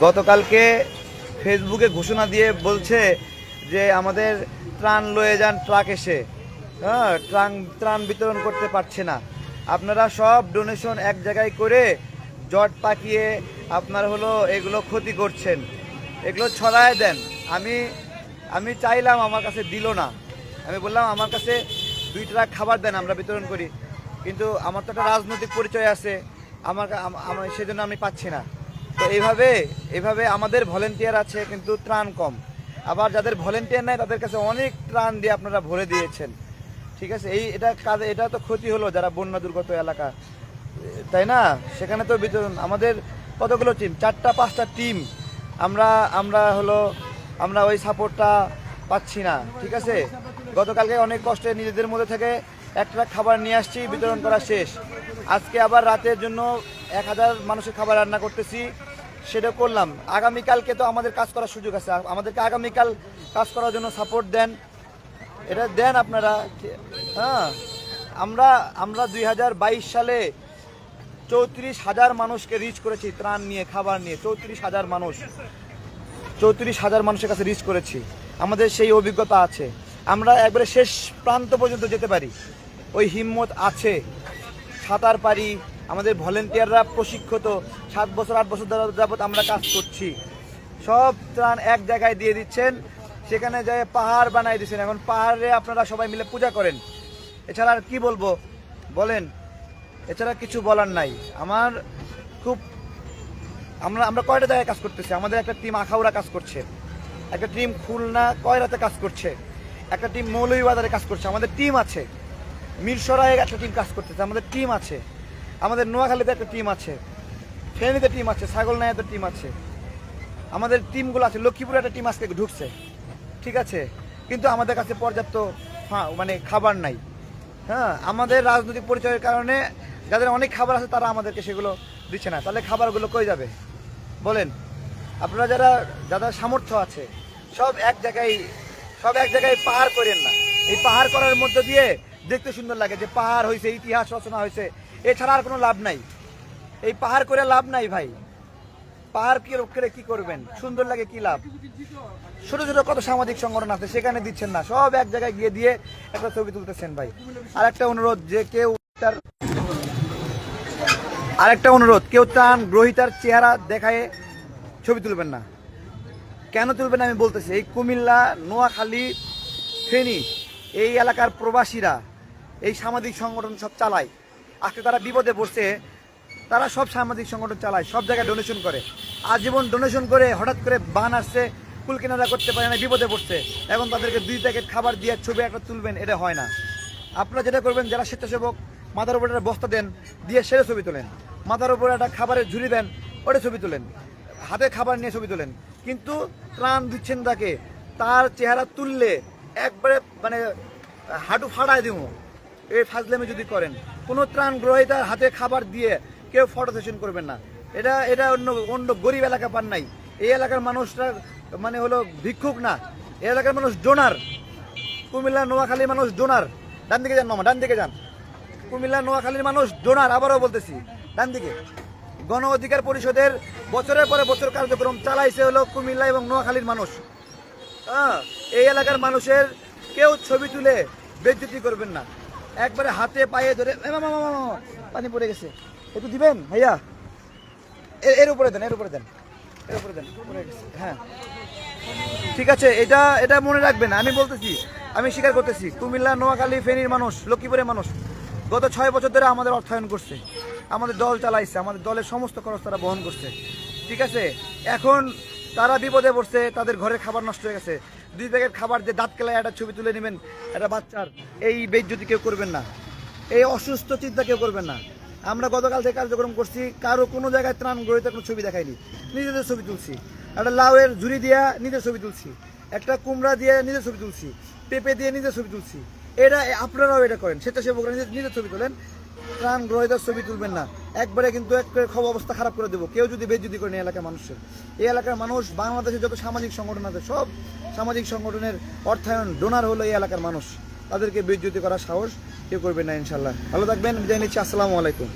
গতকালকে ফেসবুকে ঘোষণা দিয়ে বলছে যে আমাদের ত্রাণ লয়ে যান ট্রাক এসে। হ্যাঁ ত্রাণ ত্রাণ বিতরণ করতে পারছে না। আপনারা সব ডোনেশন এক জায়গায় করে জট পাকিয়ে আপনারা হলো এগুলো ক্ষতি করছেন। এগুলো ছড়ায় দেন। আমি আমি চাইলাম আমার কাছে দিল না। আমি বললাম, আমার কাছে দুই ট্রাক খাবার দেন, আমরা বিতরণ করি। কিন্তু আমার তো একটা রাজনৈতিক পরিচয় আছে। আমার আম- আমার সেজন্য আমি পাচ্ছি না। এইভাবে এইভাবে আমাদের ভলেন্টিয়ার আছে, কিন্তু ত্রাণ কম। আবার যাদের ভলেন্টিয়ার নাই, তাদের কাছে অনেক ত্রাণ দিয়ে আপনারা ভরে দিয়েছেন। ঠিক আছে? এই এটা কাজে, এটা তো ক্ষতি হলো যারা বন্যা দুর্গত এলাকা। তাই না? সেখানে তো বিতরণ, আমাদের কতগুলো টিম চারটা, পাঁচটা টিম আমরা আমরা হলো, আমরা ওই সাপোর্টটা পাচ্ছি না। ঠিক আছে? গতকালকে অনেক কষ্টে নিজেদের মধ্যে থেকে একটা খাবার নিয়ে আসছি, বিতরণ করা শেষ। আজকে আবার রাতের জন্য এক হাজার মানুষের খাবার রান্না করতেছি। সেটা করলাম। আগামীকালকে তো আমাদের কাজ করার সুযোগ আছে। আমাদেরকে আগামীকাল কাজ করার জন্য সাপোর্ট দেন। এটা দেন আপনারা। হ্যাঁ। আমরা আমরা দুই হাজার বাইশ সালে চৌত্রিশ হাজার মানুষকে রিচ করেছি ত্রাণ নিয়ে, খাবার নিয়ে। চৌত্রিশ হাজার মানুষ। চৌত্রিশ হাজার মানুষের কাছে রিচ করেছি। আমাদের সেই অভিজ্ঞতা আছে। আমরা একবারে শেষ প্রান্ত পর্যন্ত যেতে পারি। ওই হিম্মত আছে। সাঁতার পারি আমাদের ভলেন্টিয়াররা প্রশিক্ষিত, সাত বছর, আট বছর যাবত আমরা কাজ করছি। সব ত্রাণ এক জায়গায় দিয়ে দিচ্ছেন, সেখানে যায় পাহাড় বানাই দিচ্ছেন। এখন পাহাড়ে আপনারা সবাই মিলে পূজা করেন। এছাড়া আর কি বলব? বলেন, এছাড়া কিছু বলার নাই। আমার খুব, আমরা আমরা কয়টা জায়গায় কাজ করতেছি? আমাদের একটা টিম আখাউড়া কাজ করছে। একটা টিম খুলনা, কয়রাতে কাজ করছে। একটা টিম মৌলভীবাজারে কাজ করছে। আমাদের টিম আছে। মিরসরায় একটা টিম কাজ করতেছে। আমাদের টিম আছে। আমাদের নোয়াখালীতে একটা টিম আছে, ফেনীতে টিম আছে ছাগল ছাগলনাইয়াতে টিম আছে। আমাদের টিমগুলো আছে, লক্ষ্মীপুরে একটা টিম আজকে ঢুকছে, ঠিক আছে? কিন্তু আমাদের কাছে পর্যাপ্ত মানে খাবার নাই। হ্যাঁ আমাদের রাজনৈতিক পরিচয়ের কারণে যাদের অনেক খাবার আছে তারা আমাদেরকে সেগুলো দিচ্ছে না। তাহলে খাবারগুলো কই যাবে? বলেন, আপনারা যারা, যাদের সামর্থ্য আছে, সব এক জায়গায়, সব এক জায়গায় পাহাড় করেন না। এই পাহাড় করার মধ্য দিয়ে দেখতে সুন্দর লাগে যে পাহাড় হয়েছে ইতিহাস রচনা হয়েছে এছাড়া আর কোনো লাভ নাই। এই পাহাড় করে লাভ নাই ভাই। পাহাড় কি করে কি করবেন? সুন্দর লাগে কি লাভ? ছোট ছোট কত সামাজিক সংগঠন আছে, সেখানে দিচ্ছেন না। সব এক জায়গায় গিয়ে দিয়ে একটা ছবি তুলতেছেন ভাই। আর একটা অনুরোধ, যে কেউ তার আরেকটা অনুরোধ, কেউ ত্রাণ গ্রহিতার চেহারা দেখায় ছবি তুলবেন না। কেন তুলবেন আমি বলতেছি, এই কুমিল্লা, নোয়াখালী, ফেনী, এই এলাকার প্রবাসীরা, এই সামাজিক সংগঠন সব চালায়। আজকে তারা বিপদে পড়ছে, তারা সব সামাজিক সংগঠন চালায়, সব জায়গায় ডোনেশন করে। আজীবন ডোনেশন করে, হঠাৎ করে বান আসছে, কুল কেনারা করতে পারে না, বিপদে পড়ছে। এখন তাদেরকে দুই প্যাকেট খাবার দিয়ে ছবি একটা তুলবেন, এটা হয় না। আপনারা যেটা করবেন, যারা স্বেচ্ছাসেবক, মাথার উপরে একটা বস্তা দেন, দিয়ে সেরে ছবি তোলেন। মাথার উপরে একটা খাবারের ঝুড়ি দেন, ওটা ছবি তোলেন। হাতে খাবার নিয়ে ছবি তোলেন। কিন্তু ত্রাণ দিচ্ছেন তাকে, তার চেহারা তুললে একবারে মানে হাঁটু ফাড়ায় দিব। এই ফাজলামি যদি করেন কোনো ত্রাণ গ্রহীতার হাতে খাবার দিয়ে কেউ ফটো সেশন করবেন না। এটা এটা অন্য অন্য গরিব এলাকা পান নাই। এই এলাকার মানুষরা মানে হলো ভিক্ষুক না। এই এলাকার মানুষ ডোনার। কুমিল্লা নোয়াখালীর মানুষ ডোনার। ডান দিকে যান মামা, ডান দিকে যান। কুমিল্লা, নোয়াখালীর মানুষ ডোনার, আবারও বলতেছি, ডান দিকে। গণ অধিকার পরিষদের বছরের পরে বছর কার্যক্রম চালাইছে হলো কুমিল্লা এবং নোয়াখালীর মানুষ। হ্যাঁ এই এলাকার মানুষের কেউ ছবি তুলে বেজ্জতি করবেন না। একবারে হাতে পায়ে ধরে পানি পড়ে গেছে। একটু দিবেন, ভাইয়া? এর উপরে দেন, এর উপরে দেন। এর উপরে দেন হ্যাঁ। ঠিক আছে, এটা এটা মনে রাখবেন, আমি বলতেছি, আমি স্বীকার করতেছি, কুমিল্লা, নোয়াখালী ফেনীর মানুষ, লক্ষ্মীপুরের মানুষ, গত ছয় বছর ধরে আমাদের অর্থায়ন করছে, আমাদের দল চালাইছে, আমাদের দলের সমস্ত খরচ তারা বহন করছে। ঠিক আছে, এখন তারা বিপদে পড়ছে, তাদের ঘরে খাবার নষ্ট হয়ে গেছে দুই প্যাকেট খাবার দিয়ে দাঁত কেলায় একটা ছবি তুলে নেবেন, একটা বাচ্চার। এই বেজ্জতি কেউ করবেন না। এই অসুস্থ চিন্তা কেউ করবেন না। আমরা গতকাল থেকে কার্যক্রম করছি, কারও কোনো জায়গায় ত্রাণ গ্রহিত কোনো ছবি দেখাইনি নিজেদের ছবি তুলছি। একটা লাউয়ের ঝুড়ি দিয়া নিজের ছবি তুলছি। একটা কুমড়া দিয়ে নিজের ছবি তুলছি। পেঁপে দিয়ে নিজের ছবি তুলছি। এটা আপনারাও এটা করেন। স্বেচ্ছাসেবকরা নিজের নিজের ছবি তোলেন। ত্রাণ গ্রহীদের ছবি তুলবেন না। একবারে কিন্তু এক খবর অবস্থা খারাপ করে দেবো। কেউ যদি বেজুদি করেন এই এলাকার মানুষের। এই এলাকার মানুষ বাংলাদেশে যত সামাজিক সংগঠন আছে, সব সামাজিক সংগঠনের অর্থায়ন ডোনার হলো এই এলাকার মানুষ। তাদেরকে বিদ্যুতি করার সাহস কেউ করবে না ইনশাল্লাহ। ভালো থাকবেন, বিদায় নিচ্ছি। আসসালামু আলাইকুম।